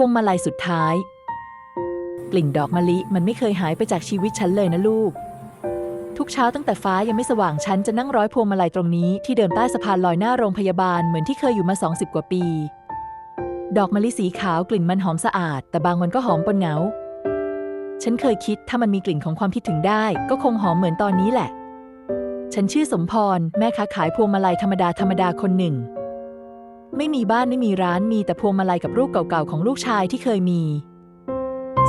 วงมาลัยสุดท้าย กลิ่นดอกมะลิมันไม่เคยหายไปจากชีวิตฉันเลยนะลูก ทุกเช้าตั้งแต่ฟ้ายังไม่สว่างฉันจะนั่งร้อยพวงมาลัยตรงนี้ที่เดิมใต้สะพานลอยหน้าโรงพยาบาลเหมือนที่เคยอยู่มา 20 กว่าปี ดอกมะลิสีขาวกลิ่นมันหอมสะอาด แต่บางวันก็หอมปนเหงา ฉันเคยคิดถ้ามันมีกลิ่นของความคิดถึงได้ ก็คงหอมเหมือนตอนนี้แหละ ฉันชื่อสมพร แม่ค้าขายพวงมาลัยธรรมดาธรรมดาคนหนึ่ง ไม่มีบ้านไม่มีร้านมีแต่พวงมาลัยกับรูปเก่าๆของลูกชายที่เคยมี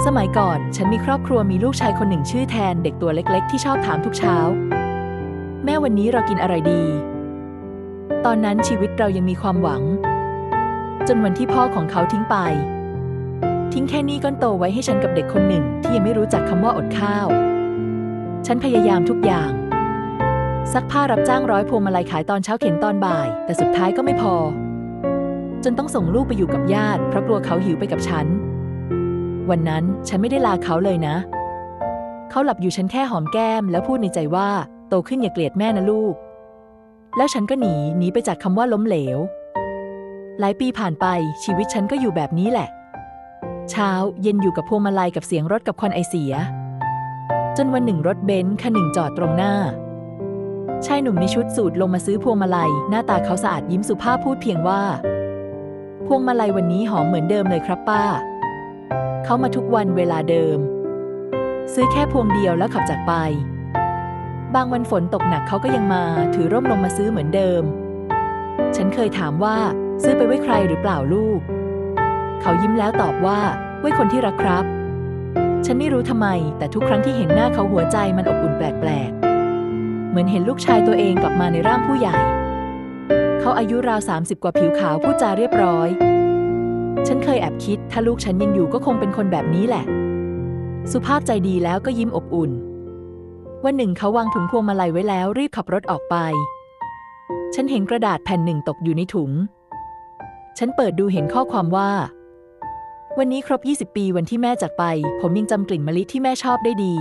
สมัยก่อนฉันมีครอบครัวมีลูกชายคนหนึ่งชื่อแทนเด็กตัวเล็กๆ ที่ชอบถามทุกเช้า แม่วันนี้เรากินอะไรดี ตอนนั้นชีวิตเรายังมีความหวัง จนวันที่พ่อของเขาทิ้งไป ทิ้งแค่นี้ก้อนโตไว้ให้ฉันกับเด็กคนหนึ่ง ที่ยังไม่รู้จักคำว่าอดข้าว ฉันพยายามทุกอย่างซักผ้ารับจ้างร้อยพวงมาลัยขายตอนเช้าเข็นตอนบ่าย แต่สุดท้ายก็ไม่พอ จนต้องส่งลูกไปอยู่กับญาติ เพราะกลัวเขาหิวไปกับฉัน วันนั้นฉันไม่ได้ลาเขาเลยนะ เขาหลับอยู่ฉันแค่หอมแก้ม แล้วพูดในใจว่า โตขึ้นอย่าเกลียดแม่นะลูก แล้วฉันก็หนีหนีไปจากคำว่าล้มเหลว หลายปีผ่านไปชีวิตฉันก็อยู่แบบนี้แหละ เช้าเย็นอยู่กับพวงมาลัยกับเสียงรถกับควันไอเสีย จนวันหนึ่งรถเบนซ์คันหนึ่งจอดตรงหน้าชายหนุ่มในชุดสูทลงมาซื้อพวงมาลัย หน้าตาเขาสะอาดยิ้มสุภาพพูดเพียงว่า พวงมาลัยวันนี้หอมเหมือนเดิมเลยครับป้า เขามาทุกวันเวลาเดิม ซื้อแค่พวงเดียวแล้วขับจากไป บางวันฝนตกหนักเขาก็ยังมาถือร่มลงมาซื้อเหมือนเดิม ฉันเคยถามว่าซื้อไปไว้ใครหรือเปล่าลูก เขายิ้มแล้วตอบว่าไว้คนที่รักครับ ฉันไม่รู้ทำไม แต่ทุกครั้งที่เห็นหน้าเขาหัวใจมันอบอุ่นแปลกๆ เหมือนเห็นลูกชายตัวเองกลับมาในร่างผู้ใหญ่ เขาอายุราว 30 กว่าผิวขาวพูดจาเรียบร้อย ฉันเคยแอบคิด ถ้าลูกฉันยังอยู่ก็คงเป็นคนแบบนี้แหละ สุภาพใจดีแล้วก็ยิ้มอบอุ่น วันหนึ่งเขาวางถุงพวงมาลัยไว้แล้วรีบขับรถออกไป ฉันเห็นกระดาษแผ่นหนึ่งตกอยู่ในถุง ฉันเปิดดูเห็นข้อความว่า วันนี้ครบ 20 ปีวันที่แม่จากไป ผมยังจำกลิ่นมะลิที่แม่ชอบได้ดี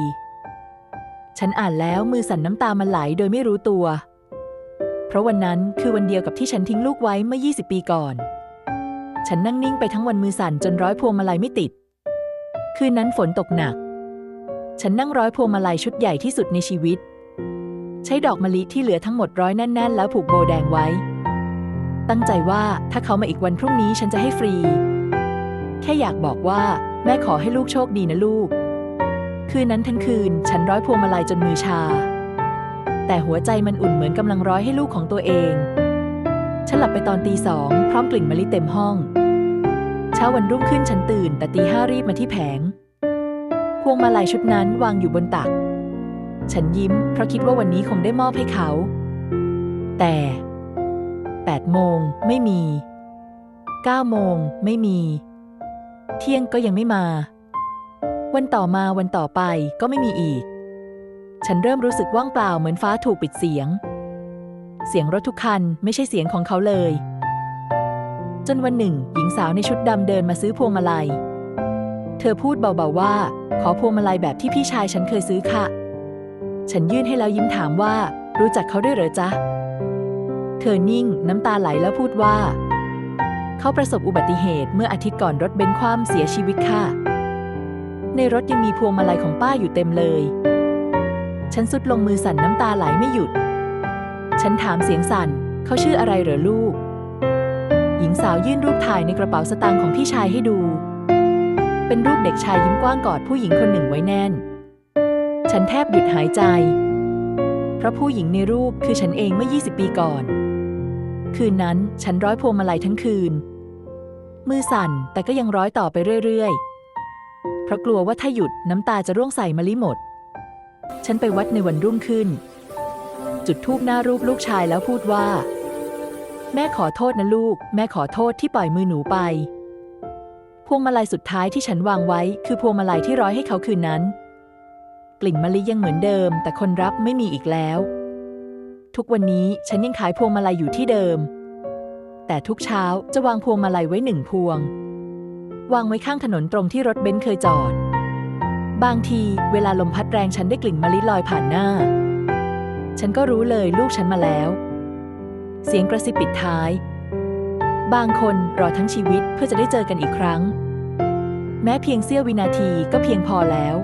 ฉันอ่านแล้วมือสั่นน้ำตามันไหลโดยไม่รู้ตัว เพราะวันนั้นคือวันเดียวกับที่ฉันทิ้งลูกไว้เมื่อ 20 ปีก่อน ฉันนั่งนิ่งไปทั้งวันมือสั่นจนร้อยพวงมาลัยไม่ติด คืนนั้นฝนตกหนัก ฉันนั่งร้อยพวงมาลัยชุดใหญ่ที่สุดในชีวิต ใช้ดอกมะลิที่เหลือทั้งหมดร้อยแน่น ๆ แล้วผูกโบแดงไว้ ตั้งใจว่าถ้าเขามาอีกวันพรุ่งนี้ฉันจะให้ฟรี แค่อยากบอกว่า แม่ขอให้ลูกโชคดีนะลูก คืนนั้นทั้งคืน ฉันร้อยพวงมาลัยจนมือชา แต่หัวใจมันอุ่นเหมือนกำลังร้อยให้ลูกของตัวเอง ฉันหลับไปตอนตีสองพร้อมกลิ่นมะลิเต็มห้อง เช้าวันรุ่งขึ้นฉันตื่น แต่ตีห้ารีบมาที่แผง พวงมาลัยชุดนั้นวางอยู่บนตัก ฉันยิ้มเพราะคิดว่าวันนี้คงได้มอบให้เขา แต่แปดโมงไม่มีเก้าโมงไม่มี เที่ยงก็ยังไม่มา วันต่อมาวันต่อไปก็ไม่มีอีก ฉันเริ่มรู้สึกว่างเปล่าเหมือนฟ้าถูกปิดเสียง เสียงรถทุกคันไม่ใช่เสียงของเขาเลย จนวันหนึ่ง หญิงสาวในชุดดำเดินมาซื้อพวงมาลัย เธอพูดเบาๆว่า ขอพวงมาลัยแบบที่พี่ชายฉันเคยซื้อค่ะ ฉันยื่นให้แล้วยิ้มถามว่า รู้จักเขาด้วยเหรอจ๊ะ เธอนิ่งน้ำตาไหลแล้วพูดว่า เขาประสบอุบัติเหตุเมื่ออาทิตย์ก่อนรถเบนซ์คว่ำเสียชีวิตค่ะ ในรถยังมีพวงมาลัยของป้าอยู่เต็มเลย ฉันสุดลงมือสั่นน้ำตาไหลไม่หยุด ฉันถามเสียงสั่น เขาชื่ออะไรเหรอลูก หญิงสาวยื่นรูปถ่ายในกระเป๋าสตางค์ของพี่ชายให้ดู เป็นรูปเด็กชายยิ้มกว้างกอดผู้หญิงคนหนึ่งไว้แน่น ฉันแทบหยุดหายใจ เพราะผู้หญิงในรูปคือฉันเองเมื่อ 20 ปีก่อน คืนนั้นฉันร้อยพวงมาลัยทั้งคืน มือสั่นแต่ก็ยังร้อยต่อไปเรื่อยๆ เพราะกลัวว่าถ้าหยุดน้ำตาจะร่วงใส่มะลิหมด ฉันไปวัดในวันรุ่งขึ้น จุดทูบหน้ารูปลูกชายแล้วพูดว่า แม่ขอโทษนะลูก แม่ขอโทษที่ปล่อยมือหนูไป พวงมาลัยสุดท้ายที่ฉันวางไว้ คือพวงมาลัยที่ร้อยให้เขาคืนนั้น กลิ่นมะลิยังเหมือนเดิม แต่คนรับไม่มีอีกแล้ว ทุกวันนี้ฉันยังขายพวงมาลัยอยู่ที่เดิม แต่ทุกเช้าจะวางพวงมาลัยไว้หนึ่งพวง วางไว้ข้างถนนตรงที่รถเบนซ์เคยจอด บางทีเวลาลมพัดแรงฉันได้กลิ่นมะลิลอยผ่านหน้า ฉันก็รู้เลยลูกฉันมาแล้ว เสียงกระซิบปิดท้าย บางคนรอทั้งชีวิตเพื่อจะได้เจอกันอีกครั้ง แม้เพียงเสี้ยววินาทีก็เพียงพอแล้ว